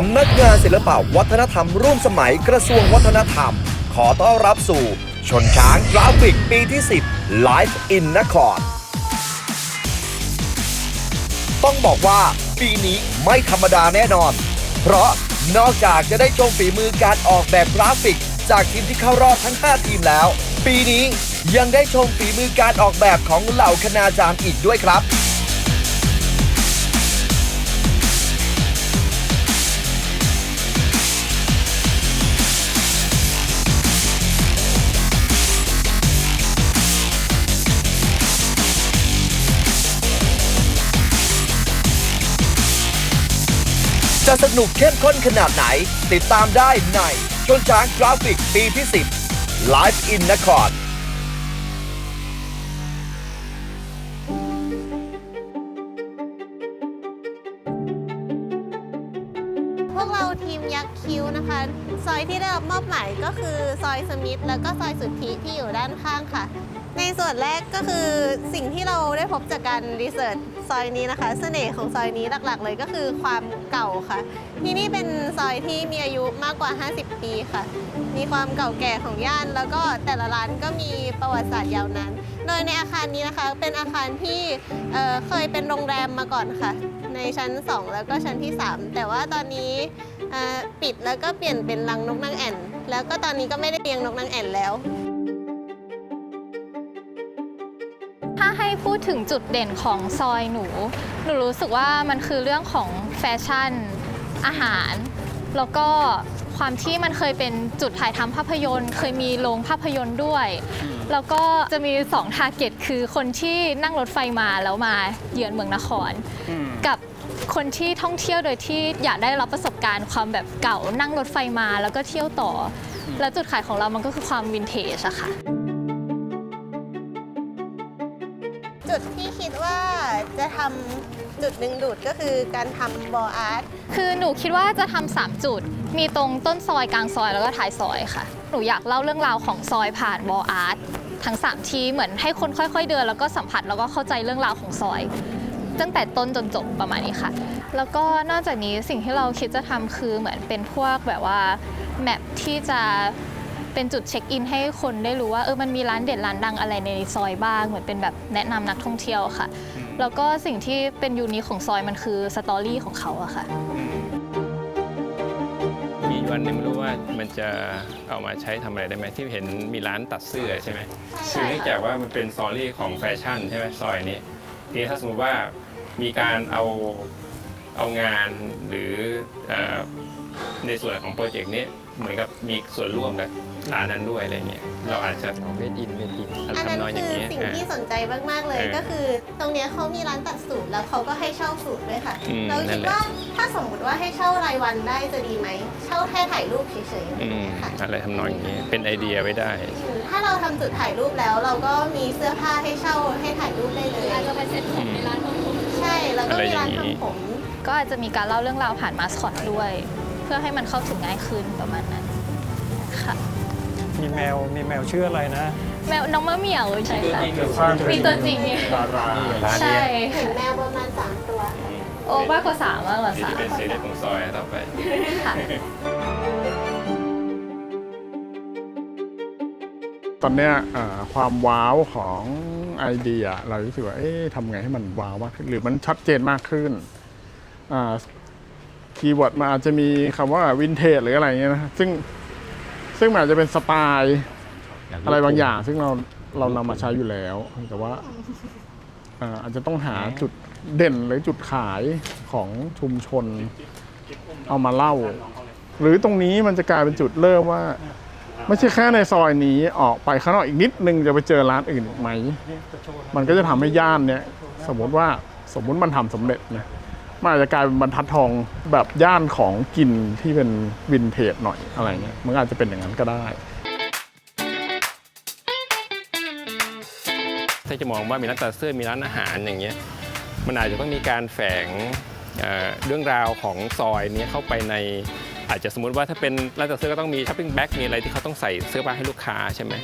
สำนักงานศิลปวัฒนธรรมร่วมสมัยกระทรวงวัฒนธรรม ขอต้อนรับสู่ ชนช้างกราฟิกปีที่ 10 Live in นคร ต้องบอกว่าปีนี้ไม่ธรรมดาแน่นอน เพราะนอกจากจะได้ชมฝีมือการออกแบบกราฟิก จากทีมที่เข้ารอบทั้ง 5 ทีมแล้ว ปีนี้ยังได้ชมฝีมือการออกแบบของเหล่าคณาจารย์อีกด้วยครับ จะสนุกเข้มข้นขนาดไหน ติดตามได้ในชนช้างกราฟิกปีที่10 Live in นครพวกเราทีมยักษ์คิ้วนะคะ ซอยที่ได้รับมอบหมายก็คือซอยสมิธแล้วก็ซอยสุทธิที่อยู่ด้านข้างค่ะ ในส่วนแรกก็คือสิ่งที่เราได้พบจากการรีเสิร์ชซอยนี้นะคะเสน่ห์ของซอยนี้หลักๆ เลยก็คือความเก่าค่ะ ที่นี่เป็นซอยที่มีอายุมากกว่า 50 ปีค่ะ มีความเก่าแก่ของย่าน แล้วก็แต่ละร้านก็มีประวัติศาสตร์ยาวนานโดยในอาคารนี้นะคะเป็นอาคารที่เอ่อเคยเป็นโรงแรมมาก่อนค่ะ ในชั้น 2 แล้วก็ชั้นที่ 3 แต่ว่าตอนนี้ปิดแล้วก็เปลี่ยนเป็นรังนกนางแอ่น แล้วก็ตอนนี้ก็ไม่ได้เลี้ยงนกนางแอ่นแล้ว ให้พูดถึงจุดเด่นของซอยหนู หนูรู้สึกว่ามันคือเรื่องของแฟชั่น อาหาร แล้วก็ความที่มันเคยเป็นจุดถ่ายทำภาพยนตร์ เคยมีโรงภาพยนตร์ด้วย แล้วก็จะมี2ทาร์เก็ตคือคนที่นั่งรถไฟมาแล้วมาเยือนเมืองนคร กับคนที่ท่องเที่ยวโดยที่อยากได้รับประสบการณ์ความแบบเก่านั่งรถไฟมาแล้วก็เที่ยวต่ออแล้วจุดขายของเรามันก็คือความวินเทจอะค่ะ จุดที่คิดว่าจะทำจุดดึงดูดก็คือการทำบออาร์ต คือหนูคิดว่าจะทำสามจุด มีตรงต้นซอยกลางซอยแล้วก็ท้ายซอยค่ะ หนูอยากเล่าเรื่องราวของซอยผ่านวอลอาร์ตทั้ง 3 ที่เหมือนให้คนค่อย ๆ เดิน แล้วก็สัมผัสแล้วก็เข้าใจเรื่องราวของซอย ตั้งแต่ต้นจนจบประมาณนี้ค่ะ แล้วก็นอกจากนี้สิ่งที่เราคิดจะทำคือเหมือนเป็นพวกแบบว่าแมปที่จะ เป็นจุดเช็คอินให้คนได้รู้ว่าเออมันมีร้านเด็ดร้านดังอะไรในซอยบ้าง เหมือนเป็นแบบแนะนำนักท่องเที่ยวค่ะ แล้วก็สิ่งที่เป็นยูนิคของซอยมันคือสตอรี่ของเขาอะค่ะมีวันหนึงไม่รู้ว่ามันจะเอามาใช้ทำอะไรได้ไหมที่เห็นมีร้านตัดเสื้อใช่ไหมคือเนื่องจากว่ามันเป็นสตอรี่ของแฟชั่นใช่ไหมซอยนี้ทีนี้ถ้าสมมติว่ามีการเอาเอางานหรือเอ่อในส่วนของโปรเจกต์นี้เหมือนกับมีส่วนร่วมกับ ร้านนั้นด้วยอะไรเงี้ยเราอาจจะเวทอินเวทอินอันนั้นทำนองอย่างคือนี้สิ่งอ่า ที่สนใจมาก ๆ เลยเออก็คือ ตรงเนี้ยเขามีร้านตัดสูตรแล้วเขาก็ให้เช่าสูตรด้วยค่ะ อืมเรานั่คิดนแหละ ว่าถ้าสมมติว่าให้เช่ารายวันได้จะดีไหม เช่าแค่ถ่ายรูปเฉยอืมๆค่ะ อะไรทำนองอย่างนี้เป็นไอเดียไว้ได้ ถ้าเราทำจุดถ่ายรูปแล้ว เราก็มีเสื้อผ้าให้เช่าให้ถ่ายรูปได้เลย อาจจะไปเซ็ตผมในร้านของผมใช่ แล้วก็อะไรมีอย่าร้านงนี้ทำผม ก็อาจจะมีการเล่าเรื่องราวผ่านมาสคอตด้วย เพื่อให้มันเข้าถึงง่ายขึ้นประมาณนั้นค่ะ มีแมวมีแมวชื่ออะไรนะ แมวน้องมะเหมี่ยวใช่ค่ะสร้างมีตัวจริงดาราร้านใช่ นี้เห็นแมวประมาณสามตัว โอ้มากกว่าสามมากกว่าที่สามจะเป็นซีรีส์ของซอยต่อไป ค่ะ ตอนเนี้ยเอ่อความว้าวของไอเดีย เรารู้สึกว่าเอ๊ะทำไงให้มันว้าวมากขึ้น หรือมันชัดเจนมากขึ้นคีย์เวิร์ดมันอาจจะมีคำว่าวินเทจหรืออะไรเงี้ยนะซึ่ง ซึ่งมันอาจจะเป็นสไตล์อะไรบางอย่าง ซึ่งเราเรานำมาใช้อยู่แล้ว แต่ว่าเอ่ออาจจะต้องหาจุดเด่นหรือจุดขายของชุมชนเอามาเล่า หรือตรงนี้มันจะกลายเป็นจุดเริ่มว่า ไม่ใช่แค่ในซอยนี้ออกไปข้างนอกอีกนิดนึงจะไปเจอร้านอื่นอีกไหม มันก็จะทำให้ย่านเนี่ยสมมติว่าสมมุติมันทำสำเร็จนะ มันอาจจะกลายเป็นบรรทัดทองแบบย่านของกินที่เป็นวินเทจหน่อยอะไรเงี้ยมันอาจจะเป็นอย่างนั้นก็ได้ ถ้าจะมองว่ามีร้านตัดเสื้อมีร้านอาหารอย่างเงี้ยมันอาจจะต้องมีการแฝงเอ่อเรื่องราวของซอยเนี้เข้าไปใน อาจจะสมมติว่าถ้าเป็นร้านตัดเสื้อก็ต้องมีช้อปปิ้งแบ็กมีอะไรที่เขาต้องใส่เสื้อผ้าให้ลูกค้าใช่ไหม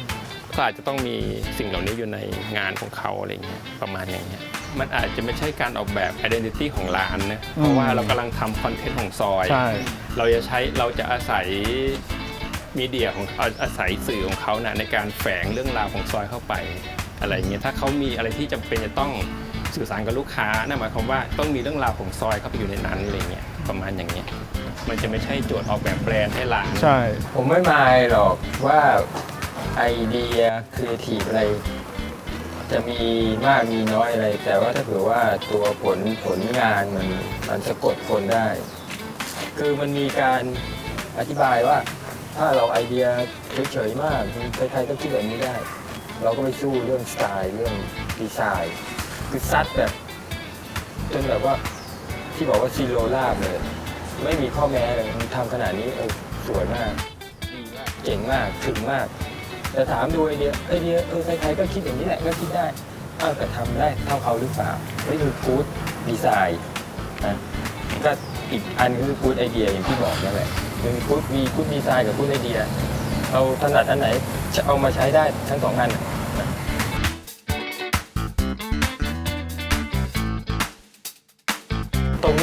ก็อาจจะต้องมีสิ่งเหล่านี้อยู่ในงานของเขาอะไรเงี้ยประมาณอย่างเงี้ย มันอาจจะไม่ใช่การออกแบบ identity ของร้านนะ เพราะว่าเรากำลังทำคอนเทนต์ของซอย ใช่ เราจะใช้เราจะอาศัยมีเดียของเอาอาศัยสื่อของเขานะในการแฝงเรื่องราวของซอยเข้าไปอะไรอย่างเงี้ยถ้าเขามีอะไรที่จำเป็นจะต้องสื่อสารกับลูกค้านั่นหมายความว่าต้องมีเรื่องราวของซอยเข้าไปอยู่ในนั้นอะไรเงี้ยประมาณอย่างเงี้ยมันจะไม่ใช่โจทย์ออกแบบแบรนด์ให้ร้าน ใช่ ผมไม่มายหรอกว่าไอเดียครีเอทีฟอะไร จะมีมากมีน้อยอะไร แต่ว่าถ้าเผื่อว่าตัวผลผลงานมันมันสะกดคนได้ คือมันมีการอธิบายว่า ถ้าเราไอเดียเฉยๆมากใครๆก็คิดแบบนี้ได้ เราก็ไปสู้เรื่องสไตล์เรื่องดีไซน์คือซัดแบบจนแบบว่าที่บอกว่าซีโรลาบเลย ไม่มีข้อแม้เลยทำขนาดนี้เออสวยมากดีมากเจ๋งมากถึงมาก แต่ถามดูไอเดียไอเดียเออใครๆก็คิดอย่างนี้แหละก็คิดได้อ้าวแต่ทำได้เท่าเขาหรือเปล่านี่คือฟู้ดดีไซน์นะก็อีกอันคือฟู้ดไอเดียอย่างที่บอกนั่นแหละคือฟู้ดมีฟู้ดดีไซน์กับฟู้ดไอเดียเราถนัดอันไหนจะเอามาใช้ได้ทั้งสองอัน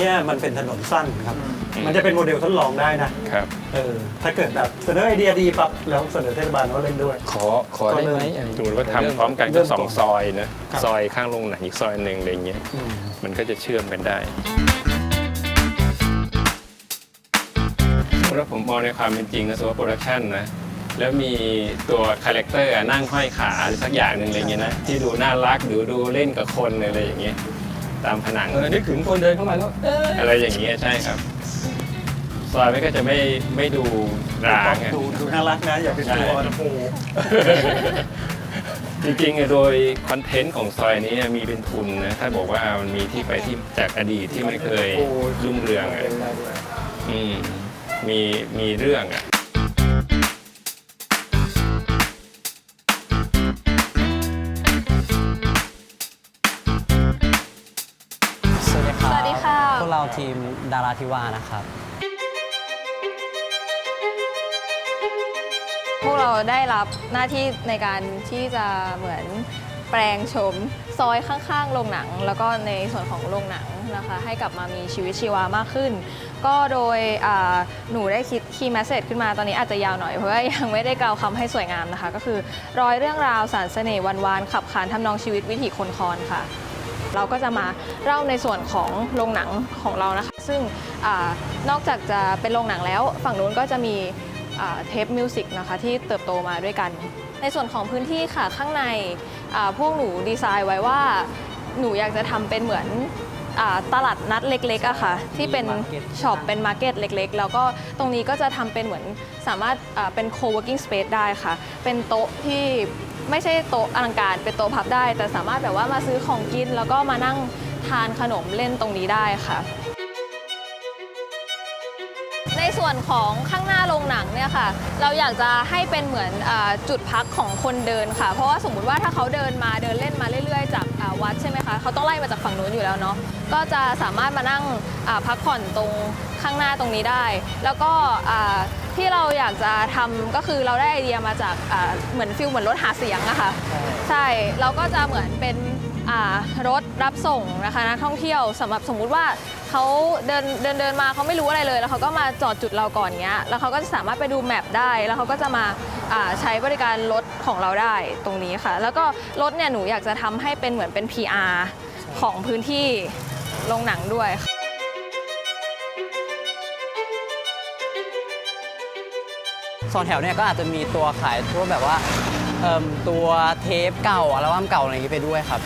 เนี้ยมันเป็นถนนสั้นครับ มันจะเป็นโมเดลทดลองได้นะครับ เออถ้าเกิดแบบเสนอไอเดียดีปั๊บแล้วเสนอเทศบาลเขาเล่นด้วย ขอขอได้ไหมอะไรสมมติว่าทำพร้อมกันเริ่ก็มสองก่อนซอยนะครับซอยข้างโรงหนังอีกซอยหนึ่งอะไรเงี้ยอืม มันก็จะเชื่อมกันได้แล้วผมมองในความเป็นจริงนะสมมติว่าโปรดักชันนะ แล้วมีตัวคาแรคเตอร์อะนั่งห้อยขาหรือสักอย่างหนึ่งอะไรเงี้ยนะ ที่ดูน่ารักหรือดูเล่นกับคนอะไรอย่างเงี้ย ตามผนังเออนึกถึงคนเดินเข้ามาแล้วเอออะไรอย่างเงี้ยใช่ครับ ซอยมันก็จะไม่ไม่ดูร้างอะ ดูดูน่ารักนะ อย่าเป็นตัวโอ้โหจริงๆอะโดยคอนเทนต์ของซอยนี้มีเป็นทุนนะถ้าบอกว่ามันมีที่ไปที่จากอดีตที่ไม่เคยรุ่งเรืองอะอืมมีมีเรื่องอะ พวกเราทีมดาราทิวานะครับ พวกเราได้รับหน้าที่ในการที่จะเหมือนแปลงโฉมซอยข้างๆโรงหนัง แล้วก็ในส่วนของโรงหนังนะคะ ให้กลับมามีชีวิตชีวามากขึ้น ก็โดยหนูได้คิดคีย์แมสเซจขึ้นมาตอนนี้อาจจะยาวหน่อย เพราะว่ายังไม่ได้กล่าวคำให้สวยงามนะคะ ก็คือร้อยเรื่องราวสารเสน่ห์วันวานขับขานทำนองชีวิตวิถีคนคอนค่ะ เราก็จะมาเล่าในส่วนของโรงหนังของเรานะคะ ซึ่งอานอกจากจะเป็นโรงหนังแล้วฝั่งนู้นก็จะมีอ่าเทปมิวสิกนะคะที่เติบโตมาด้วยกัน ในส่วนของพื้นที่ค่ะข้างในอ่าพวกหนูดีไซน์ไว้ว่าหนูอยากจะทำเป็นเหมือนอาตลาดนัดเล็กๆอะค่ะ ที่เป็น Market ช็อปเป็นมาร์เก็ตเล็กๆ แล้วก็ตรงนี้ก็จะทำเป็นเหมือนสามารถอ่าเป็น co-working space ได้ค่ะ เป็นโต๊ะที่ ไม่ใช่โต๊ะอลังการเป็นโต๊ะพับได้ แต่สามารถแบบว่ามาซื้อของกิน แล้วก็มานั่งทานขนมเล่นตรงนี้ได้ค่ะ ในส่วนของข้างหน้าโรงหนังเนี่ยค่ะ เราอยากจะให้เป็นเหมือนอจุดพักของคนเดินค่ะ เพราะว่าสมมุติว่าถ้าเขาเดินมาเดินเล่นมาเรื่อยๆ จากวัดใช่ไหมคะเขาต้องไล่มาจากฝั่งนู้นอยู่แล้วเนาะก็จะสามารถมานั่งพักผ่อนตรงข้างหน้าตรงนี้ได้ แล้วก็ ที่เราอยากจะทำก็คือเราได้ไอเดียมาจากอ่าเหมือนฟิลเหมือนรถหาเสียงอะค่ะใช่เราก็จะเหมือนเป็นอ่ารถรับส่งนะคะนักท่องเที่ยวสำหรับสมมุติว่าเขาเดินเดินเดินมาเขาไม่รู้อะไรเลย แล้วเขาก็มาจอดจุดเราก่อนเงี้ยแล้วเขาก็จะสามารถไปดูแมปได้ แล้วเขาก็จะมาอ่าใช้บริการรถของเราได้ตรงนี้ค่ะ แล้วก็รถเนี่ยหนูอยากจะทำให้เป็นเหมือนเป็น PR ของพื้นที่โรงหนังด้วยค่ะ สองแถวเนี่ยก็อาจจะมีตัวขายทั่วแบบว่าตัวเทปเก่าอัลบั้มเก่าอะไรอย่างนี้ไปด้วยครับ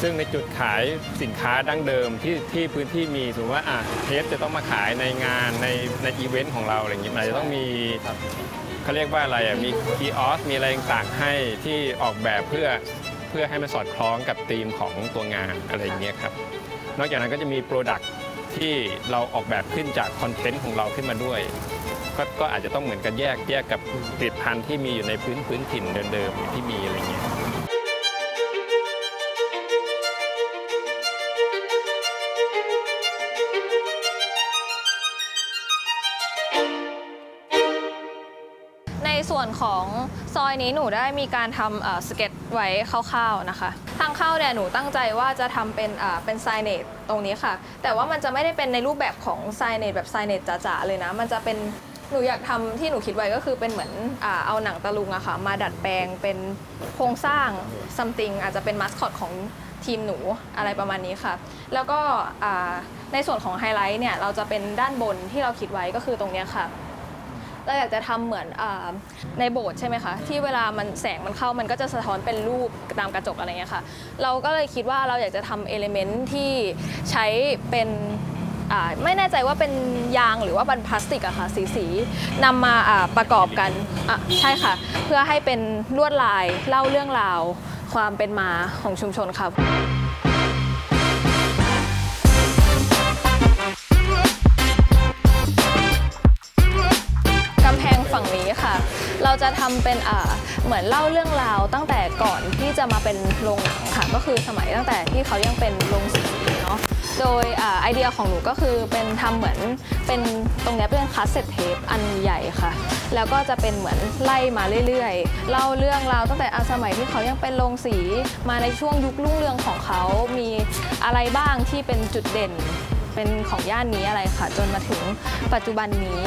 ซึ่งในจุดขายสินค้าดั้งเดิมที่ที่พื้นที่มีสมมติว่าอะเทปจะต้องมาขายในงานในในอีเวนต์ของเราอะไรอย่างงี้มันอาจจะต้องมีเขาเรียกว่าอะไรอะมีคีออสมีอะไรต่างๆให้ที่ออกแบบเพื่อเพื่อให้มันสอดคล้องกับธีมของตัวงานอะไรอย่างเงี้ยครับนอกจากนั้นก็จะมีโปรดักที่เราออกแบบขึ้นจากคอนเทนต์ของเราขึ้นมาด้วย ก็ก็อาจจะต้องเหมือนกันแยกแยกกับผลิตภัณฑ์ที่มีอยู่ในพื้นพื้นถิ่นเดิมๆที่มีอะไรอย่างเงี้ยในส่วนของซอยนี้หนูได้มีการทำสเก็ตไว้คร่าวๆนะคะ ทางเข้าเนี่ยหนูตั้งใจว่าจะทำเป็นเป็นไซเนตตรงนี้ค่ะ แต่ว่ามันจะไม่ได้เป็นในรูปแบบของไซเนตแบบไซเนตจ๋าๆเลยนะ มันจะเป็น หนูอยากทำที่หนูคิดไว้ก็คือเป็นเหมือนอเอาหนังตะลุงอะค่ะ มาดัดแปลงเป็นโครงสร้าง something อาจจะเป็นมัสคอตของทีมหนูอะไรประมาณนี้ค่ะ แล้วก็ในส่วนของไฮไลท์เนี่ยเราจะเป็นด้านบนที่เราคิดไว้ก็คือตรงนี้ค่ะเราอยากจะทำเหมือนอในโบสถ์ใช่ไหมคะที่เวลามันแสงมันเข้ามันก็จะสะท้อนเป็นรูปตามกระจกอะไรเงี้ยค่ะ เราก็เลยคิดว่าเราอยากจะทำเอลิเมนต์ที่ใช้เป็น ไม่แน่ใจว่าเป็นยางหรือว่าเป็นพลาสติกอะค่ะสีสีๆนำมาประกอบกันใช่ค่ะ เพื่อให้เป็นลวดลายเล่าเรื่องราว ความเป็นมาของชุมชนค่ะกำแพงฝั่งนี้ค่ะ เราจะทำเป็นเหมือนเล่าเรื่องราวตั้งแต่ก่อนที่จะมาเป็นโรงหนังค่ะ ก็คือสมัยตั้งแต่ที่เขายังเป็นโรงสีเนาะ โดยอาไอเดียของหนูก็คือเป็นทำเหมือนเป็นตรงเนี้ยเป็นคาสเซ็ตเทปอันใหญ่ค่ะ แล้วก็จะเป็นเหมือนไล่มาเรื่อยๆ เล่าเรื่องราวตั้งแต่อาสมัยที่เขายังเป็นโรงสีมาในช่วงยุครุ่งเรืองของเขา มีอะไรบ้างที่เป็นจุดเด่นเป็นของย่านนี้อะไรค่ะ จนมาถึงปัจจุบันนี้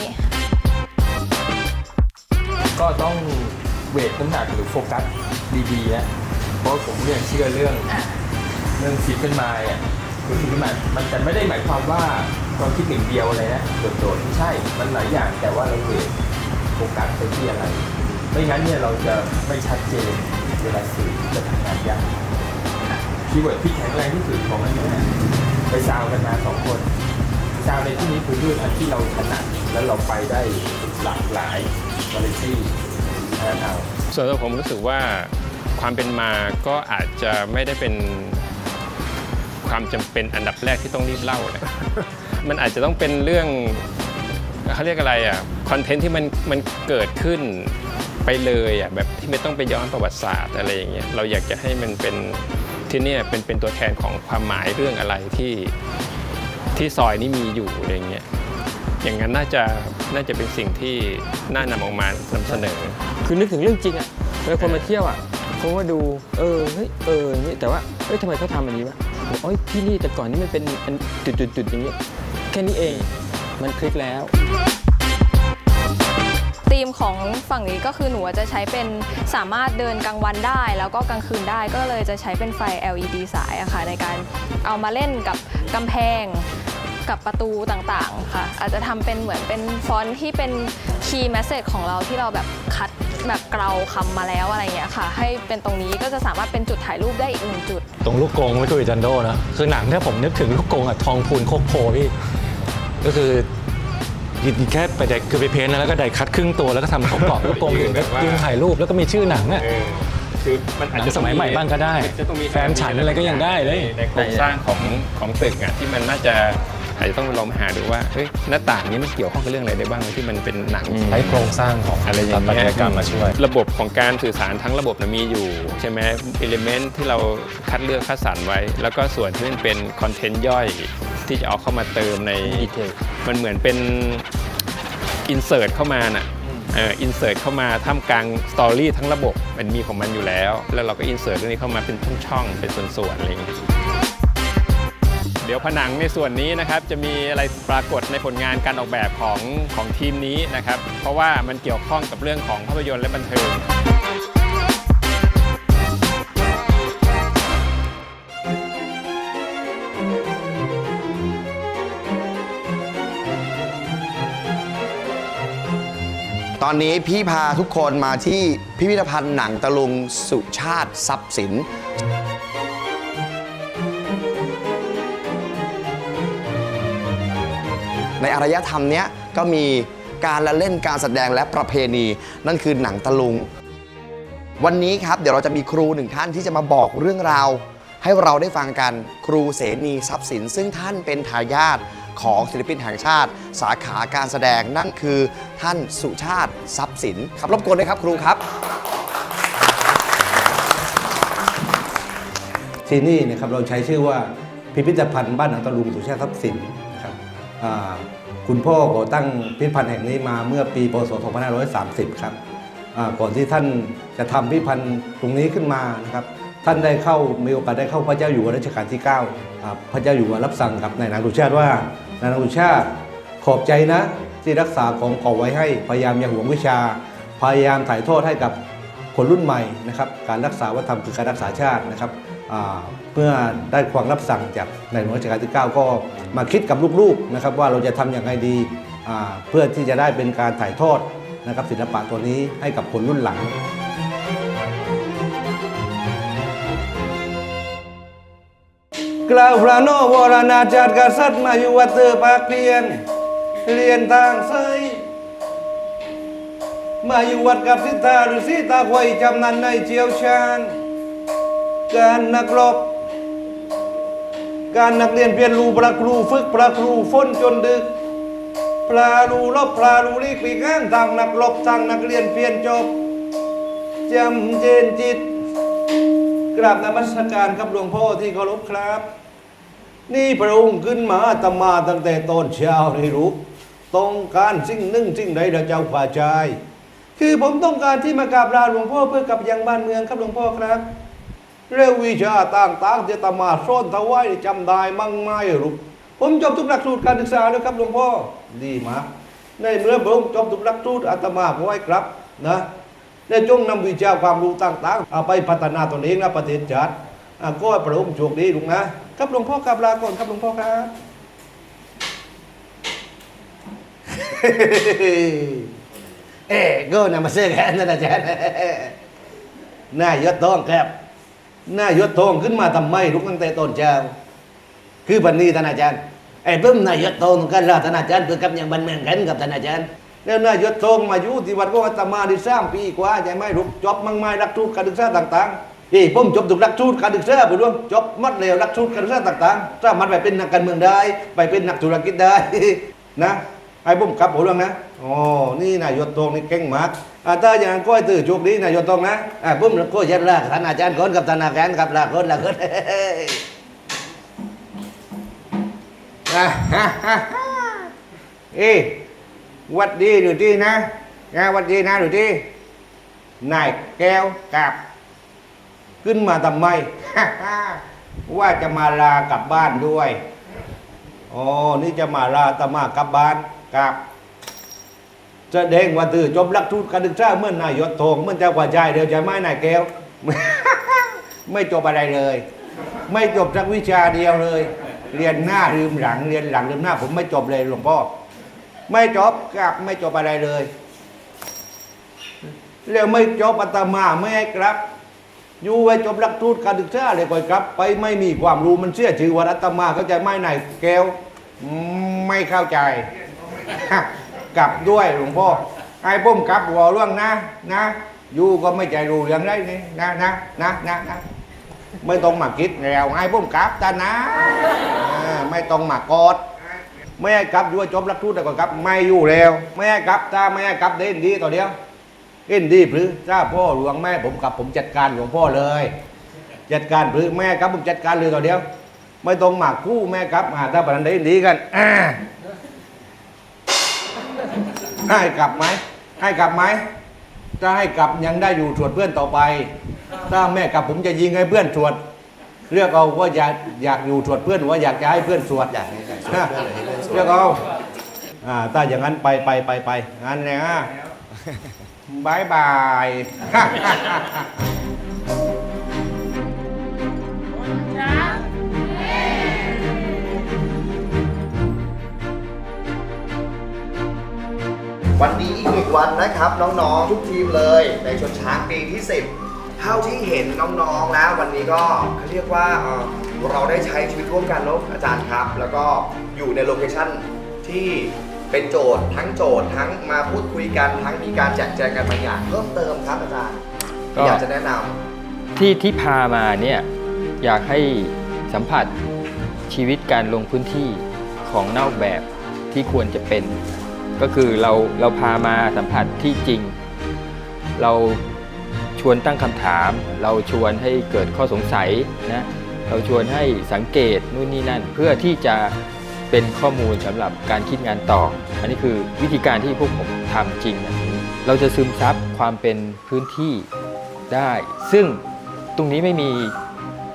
ก็ต้องเวทน้ำหนักหรือโฟกัสดีๆนะเพราะผมเนี่ยเชื่อเรื่องเรื่องซิปเป็นไม้อะ คือซิปเป็นม้มันจะไม่ได้หมายความว่าความคิดหนึ่งเดียวอะไรนะโดดๆไม่ใช่ มันหลายอย่างแต่ว่าเราเวทโฟกัสไปที่อะไร ไม่งั้นเนี่ยเราจะไม่ชัดเจนเวลาสื่อจะทำงานยากคีย์เวิร์ดที่แข็งแรงที่สุดของมันเนี่ยไปซาวกันมาสองคนซาวในที่นี้คือเรื่องอันที่เราถนัดแล้วเราไปได้หลากหลายวาไรตี้นั่นเอาส่วนตัวผมรู้สึกว่าความเป็นมาก็อาจจะไม่ได้เป็น ความจำเป็นอันดับแรกที่ต้องรีบเล่านะมันอาจจะต้องเป็นเรื่องเขาเรียกอะไรอะคอนเทนต์ที่มันมันเกิดขึ้นไปเลยอะแบบที่ไม่ต้องไปย้อนประวัติศาสตร์อะไรอย่างเงี้ยเราอยากจะให้มันเป็นที่เนี่ยเป็นเป็นตัวแทนของความหมายเรื่องอะไรที่ที่ซอยนี้มีอยู่อะไรอย่างเงี้ยอย่างนั้นน่าจะน่าจะเป็นสิ่งที่น่านำออกมานำเสนอ คือนึกถึงเรื่องจริงอะเวลาคนมาเที่ยวอะเขาก็ดูเออเฮ้ยเออนี่แต่ว่าเฮ้ยทำไมเขาทำอันนี้วะ บอกเอ้ยที่นี่แต่ก่อนนี่มันเป็นอันจุดๆๆอย่างเงี้ แค่นี้เองมันคลิกแล้วธีมของฝั่งนี้ก็คือหนูจะใช้เป็นสามารถเดินกลางวันได้ แล้วก็กลางคืนได้ก็เลยจะใช้เป็นไฟ LED สายอะค่ะในการเอามาเล่นกับกำแพงกับประตูต่างๆค่ะ อาจจะทำเป็นเหมือนเป็นฟอนต์ที่เป็นคีย์แมสเซจของเราที่เราแบบคัด แบบเกลาคำมาแล้วอะไรเงี้ยค่ะ ให้เป็นตรงนี้ก็จะสามารถเป็นจุดถ่ายรูปได้อีกหนึ่งจุด ตรงลูกกรงไม่คุยจันโดนะ คือหนังถ้าผมนึกถึงลูกกรงอะทองพูนโคกโพพี่ก็คือแค่ไปได้คือไปเพ้นท์แล้วก็ได้คัดครึ่งตัวแล้วก็ทำของกรอบลูกกรงอยู่แบบว่ายืนถ่ายรูปแล้วก็มีชื่อหนังอะเออคือมันหอาจนังจะสมัยใหม่บ้างก็ได้จะต้องมีแฟนฉันอะไรก็ยังได้เลยในโครงสร้างของของตึกอะที่มันน่าจะ อาจจะต้องลองหาดูว่าเฮ้ยหน้าต่างนี้มันเกี่ยวข้องกับเรื่องอะไรได้บ้างที่มันเป็นหนัง ใช้โครงสร้างของอะไรอย่างสถาปัตเงี้ยยกรรมมาช่วย ระบบของการสื่อสารทั้งระบบนะมีอยู่ ใช่ไหมเอลิเมนต์ที่เราคัดเลือกคัดสรรไว้ แล้วก็ส่วนที่มันเป็นคอนเทนต์ย่อย ที่จะเอาเข้ามาเติมใน Detail มันเหมือนเป็นอินเสิร์ตเข้ามาน่ะเอออินเสิร์ตเข้ามาท่ามกลางสตอรี่ทั้งระบบ มันมีของมันอยู่แล้ว แล้วเราก็อินเสิร์ตเรื่องนี้เข้ามาเป็นช่องๆเป็นส่วนๆอะไรอย่างเงี้ย เดี๋ยวผนังในส่วนนี้นะครับจะมีอะไรปรากฏในผลงานการออกแบบของของทีมนี้นะครับ เพราะว่ามันเกี่ยวข้องกับเรื่องของภาพยนตร์และบันเทิงตอนนี้พี่พาทุกคนมาที่พิพิธภัณฑ์หนังตะลุงสุชาติทรัพย์สิน ในอารยธรรมเนี้ยก็มีการละเล่นการแสดงและประเพณี นั่นคือหนังตะลุง วันนี้ครับเดี๋ยวเราจะมีครูหนึ่งท่านที่จะมาบอกเรื่องราว ให้เราได้ฟังกันครูเสนีทรัพย์สิน ซึ่งท่านเป็นทายาทของศิลปินแห่งชาติ สาขาการแสดงนั่นคือท่านสุชาติทรัพย์สินครับรบกวนด้วยครับครูครับ ที่นี่นะครับเราใช้ชื่อว่าพิพิธภัณฑ์บ้านหนังตะลุงสุชาติทรัพย์สิน คุณพ่อก่อตั้งพิพิธภัณฑ์แห่งนี้มาเมื่อปีพศ 2530 ครับก่อนที่ท่านจะทำพิพิธภัณฑ์ตรงนี้ขึ้นมานะครับท่านได้เข้ามีโอกาสได้เข้าพระเจ้าอยู่หัวรัชกาลที่9อ่าพระเจ้าอยู่หัวรับสั่งกับนายนางดุชาติว่านายนางดุชาติขอบใจนะที่รักษาของเก่าไว้ให้พยายามอย่าหวงวิชา พยายามถ่ายทอดให้กับคนรุ่นใหม่นะครับการรักษาวัฒนธรรมคือการรักษาชาตินะครับเมื่อได้ความรับสั่งจากในหลวงรัชกาลที่ 9 ก็ มาคิดกับลูกๆนะครับว่าเราจะทำอย่างไรดีเพื่อที่จะได้เป็นการถ่ายทอดนะครับศิลปะตัวนี้ให้กับคนรุ่นหลังกล่าวพระโนวรนาจารย์กษัตริย์มาอยู่วัดเตอร์ปากเรียน เรียนทางไซมาอยู่วัดกับสิทธาหรือสิตาควยจำนันในเจียวชาญ การนักรบ การนักเรียนเรียนรู้ประครูฝึกประครูฝนจนดึกปลาลูรบปลาลูลีกปีกงานทางนักรบทางนักเรียนเปลี่ยนจบจำเจนจิต กราบนมัสการครับหลวงพ่อที่เคารพครับ นี่พระองค์ขึ้นมาตมาตั้งแต่ตอนเช้าในรูปต้องการสิ่งหนึ่งสิ่งใดเราเจ้าฝ่าใจ คือผมต้องการที่มากราบลาหลวงพ่อเพื่อกลับยังบ้านเมืองครับหลวงพ่อครับ เรื่องวิชาต่างๆที่ตมาซ่อนทวายจำได้มั่งไม่รู้ผมจบทุกหลักสูตรการศึกษาแล้วครับหลวงพ่อดีมากในเมื่อพระองจบทุกหลักสูตรอาตมาขอให้ครับนะได้จงนำวิชาความรู้ต่างๆเอาไปพัฒนาตนเองและประเทศชาติก็ให้พระองค์โชคดีลุงนะครับหลวงพ่อกลับลาก่อนครับหลวงพ่อครับเอ๊ะก็นำมาเสื้อแขนนั่นอาจารย์น้ายศทองครับ หน้ายศทองขึ้นมาทำไมลุกตั้งแต่ต้นเช้าคือบันนี้ท่านอาจารย์ไอ้เพิ่มนายศทองกันลาท่านอาจารย์เพื่อกับอย่างบันเมืองกันกับท่านอาจารย์แล้วนายศทองมาอยู่ที่วัดของอาตมาได้สร้างปีกว่าใช่ไหมลุกจบมั่งไม่รักทูตการศึกษาต่างๆเอ้ผมจบถูกรักทูตการศึกษาไปร่วมจบมัดแล้วรักทูตการศึกษาต่างๆสามารถไปเป็นนักการเมืองได้ ไปเป็นนักธุรกิจได้นะไอ้ผมครับผมเรื่องนะอ๋อนี่นายศทองนี่เก่งมาก ถ้าอย่างนั้นก็ให้ตื่นโชคดีนายศทองนะอ่าผมก็ยันลาท่านอาจารย์คนกับท่านาจารกับลาคนลาคนฮ่าฮ่าอีวัดดีหรือที่นะนะวัดดีนะหรือที่นายแก้วกับ ขึ้นมาทำไม ว่าจะมาลากลับบ้านด้วย อ๋อ นี่จะมาลาตมากลับบ้านกับ แสดงว่าตือจบหลักทูตการศึกษาเมื่อนายยศทองเมื่อเจ้ากว่าใจเดียวใจไม้นายแก้ว ไม่จบอะไรเลย ไม่จบสักวิชาเดียวเลย เรียนหน้าลืมหลัง เรียนหลังลืมหน้า ผมไม่จบเลยหลวงพ่อ ไม่จบกับไม่จบอะไรเลยแล้วไม่จบอาตมาไม่ให้ครับอยู่ไว้จบหลักทูตการศึกษาเลยก่อยครับ ไปไม่มีความรู้มันเสียชื่อว่าอาตมาเข้าใจไหม่ไหนแก้ว ไม่เข้าใจ กลับด้วยหลวงพ่อให้ผมกลับหัวเรื่องนะนะอยู่ก็ไม่ใจรู้เรื่องไรนี่นะนะนะนะนะไม่ต้องมาคิดแล้วให้ผมกลับตานะอ่าไม่ต้องมากอดไม่ให้กลับอยู่ว่าจบหลักทูตแต่ก่อนครับไม่อยู่แล้ว ไม่ให้กลับถ้าไม่ให้กลับเด่นดีต่อเดียวเด่นดีหรือถ้าพ่อหลวงแม่ผมกลับผมจัดการหลวงพ่อเลย จัดการหรือแม่ครับผมจัดการเลยต่อเดียว ไม่ต้องหมากคู่แม่ครับอ่าถ้าบันไดดีกันอ่า ให้กลับไหมให้กลับไหมถ้าให้กลับยังได้อยู่ตรวจเพื่อนต่อไป ถ้าแม่กลับผมจะยิงให้เพื่อนตรวจเลือกเอาว่าอยากอยากอยู่ตรวจเพื่อนหรือว่าอยากจะให้เพื่อนตรวจอยากให้ตรวจเลือกเอาอ่าถ้าอย่างนั้นไปไปไปไปงั้นเนี่ยบายบาย วันนี้อีกหนึ่งวันนะครับ น้องๆ ทุกทีมเลยในชนช้างปีที่ 10 เท่าที่เห็นน้องๆแล้ววันนี้ก็เขาเรียกว่าเอ่อเราได้ใช้ชีวิตร่วมกันเนอะอาจารย์ครับ แล้วก็อยู่ในโลเคชั่นที่เป็นโจทย์ทั้งโจทย์ทั้งมาพูดคุยกันทั้งมีการแจกแจงกันบางอย่างเพิ่มเติมครับอาจารย์ก็ อยากจะแนะนที่ที่พามาเนี่ยอยากให้สัมผัสชีวิตการลงพื้นที่ของนอกแบบที่ควรจะเป็น ก็คือเราเราพามาสัมผัสที่จริง เราชวนตั้งคำถาม เราชวนให้เกิดข้อสงสัยนะเราชวนให้สังเกตนู่นนี่นั่น เพื่อที่จะเป็นข้อมูลสำหรับการคิดงานต่อ อันนี้คือวิธีการที่พวกผมทำจริงแบบนี้เราจะซึมซับความเป็นพื้นที่ได้ ซึ่งตรงนี้ไม่มี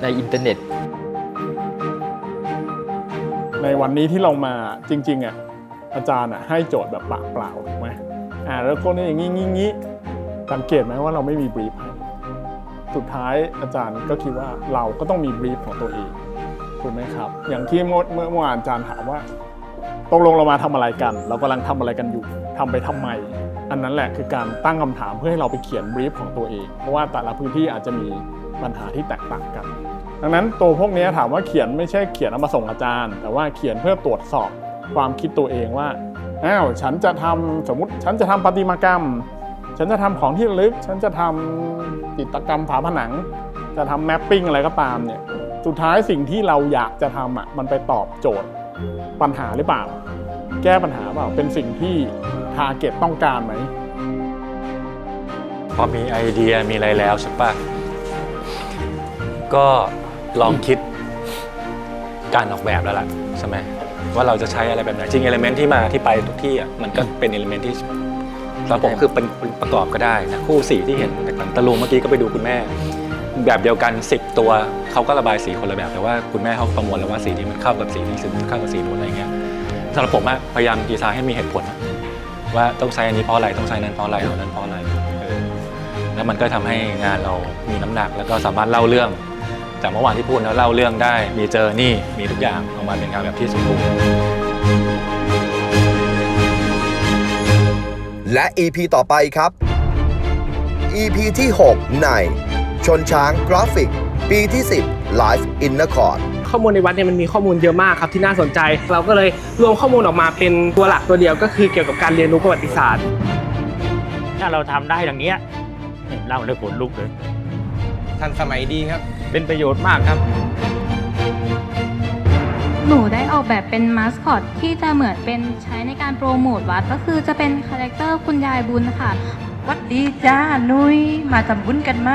ในอินเทอร์เน็ต ในวันนี้ที่เรามาจริงๆอะ อาจารย์อะให้โจทย์แบบปากเปล่าถูกไหมอ่าแล้วคนนี้อย่างงี้งี้งี้สังเกตไหมว่าเราไม่มีบรีฟให้สุดท้ายอาจารย์ก็คิดว่าเราก็ต้องมีบรีฟของตัวเองถูกไหมครับ อย่างที่เมื่อเมื่อวานอาจารย์ถามว่าตกลงเรามาทำอะไรกัน เรากำลังทำอะไรกันอยู่ทำไปทำไม อันนั้นแหละคือการตั้งคำถามเพื่อให้เราไปเขียนบรีฟของตัวเอง เพราะว่าแต่ละพื้นที่อาจจะมีปัญหาที่แตกต่างกัน ดังนั้นตัวพวกนี้ถามว่าเขียนไม่ใช่เขียนเอามาส่งอาจารย์ แต่ว่าเขียนเพื่อตรวจสอบ ความคิดตัวเองว่าอ้าวฉันจะทำสมมติฉันจะทำประติมากรรม ฉันจะทำของที่ระลึก ฉันจะทำจิตกรรมฝาผนัง จะทำแมปปิ้งอะไรก็ตามเนี่ยสุดท้ายสิ่งที่เราอยากจะทำอะมันไปตอบโจทย์ปัญหาหรือเปล่า แก้ปัญหาเปล่าเป็นสิ่งที่ทาร์เก็ตต้องการไหมพอมีไอเดียมีอะไรแล้วใช่ปะก็ลองคิดการออกแบบแล้วล่ะใช่ไหม ว่าเราจะใช้อะไรแบบไหนจริงเอลเมนที่มาที่ไปทุกที่อะมันก็เป็นเอลเมนที่สำหรับผมคือเป็นประกอบก็ได้นะคู่สีที่เห็นแต่ก่อนตะลุงเมื่อกี้ก็ไปดูคุณแม่ แบบเดียวกัน 10 ตัวเขาก็ระบายสีคนละแบบ แต่ว่าคุณแม่เขาประมวลแล้วว่าสีนี้มันเข้ากับสีนี้สีนี้เข้ากับสีนู้นอะไรเงี้ยสำหรับผมอะพยายามดีไซน์ให้มีเหตุผล ว่าต้องใช้อันนี้เพราะอะไรต้องใช้นั้นเพราะอะไรเอานั้นเพราะอะไรเออแล้วมันก็ทำให้งานเรามีน้ำหนักแล้วก็สามารถเล่าเรื่อง จากเมื่อวานที่พูดแล้วเล่าเรื่องได้ มีเจอนี่มีทุกอย่างออกมาเป็นงานแบบที่สมบูรณ์และ EP ต่อไปครับ EP ที่ 6 ใน ชนช้างกราฟิก ปีที่ 10 Live in นครข้อมูลในวัดเนี่ยมันมีข้อมูลเยอะมากครับที่น่าสนใจ เราก็เลยรวมข้อมูลออกมาเป็นตัวหลักตัวเดียวก็คือเกี่ยวกับการเรียนรู้ประวัติศาสตร์ ถ้าเราทำได้อย่างเนี้ยเล่าได้ผลลุกเลย ทันสมัยดีครับ เป็นประโยชน์มากครับ หนูได้ออกแบบเป็นมาสคอตที่จะเหมือนเป็นใช้ในการโปรโมทวัดก็คือจะเป็นคาแรคเตอร์คุณยายบุญค่ะ วัดดีจ้า นุยมาทำบุญกันไหม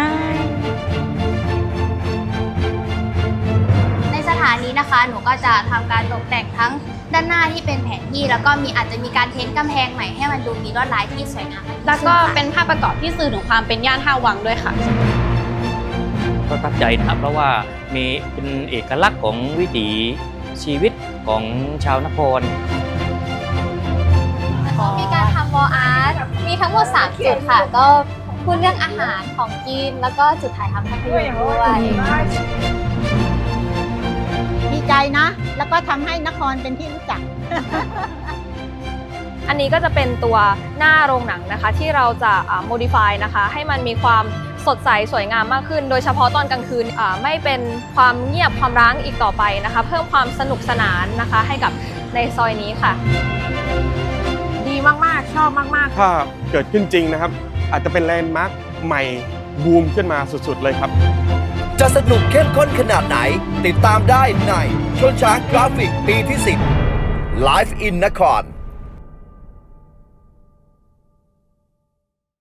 ในสถานีนะคะ หนูก็จะทำการตกแต่งทั้งด้านหน้าที่เป็นแผนที่ แล้วก็มีอาจจะมีการเพ้นท์กำแพงใหม่ให้มันดูมีลวดลายที่สวยงามมากยิ่งแล้วขึ้ก็ค่ะ เป็นภาพประกอบที่สื่อถึงความเป็นย่านท่าวังด้วยค่ะ ประทับใจนะครับเพราะว่ามีเป็นเอกลักษณ์ของวิถีชีวิตของชาวนครมีการทำวอลอาร์ตมีทั้งหมด3จุดค่ะ ก็พูดเรื่องอาหารของกิน แล้วก็จุดถ่ายทำภาพยนตร์ด้วยดีใจนะ แล้วก็ทำให้นครเป็นที่รู้จัก อันนี้ก็จะเป็นตัวหน้าโรงหนังนะคะ ที่เราจะอ่า modify นะคะ ให้มันมีความ สดใสสวยงามมากขึ้น โดยเฉพาะตอนกลางคืนอ่าไม่เป็นความเงียบความร้างอีกต่อไปนะคะ เพิ่มความสนุกสนานนะคะให้กับในซอยนี้ค่ะ ดีมากๆ ชอบมากถ้าเกิดขึ้นจริงนะครับ อาจจะเป็นแลนด์มาร์คใหม่บูมขึ้นมาสุดๆเลยครับ จะสนุกเข้มข้นขนาดไหน ติดตามได้ในชนช้างกราฟิกปีที่ 10 Live in นคร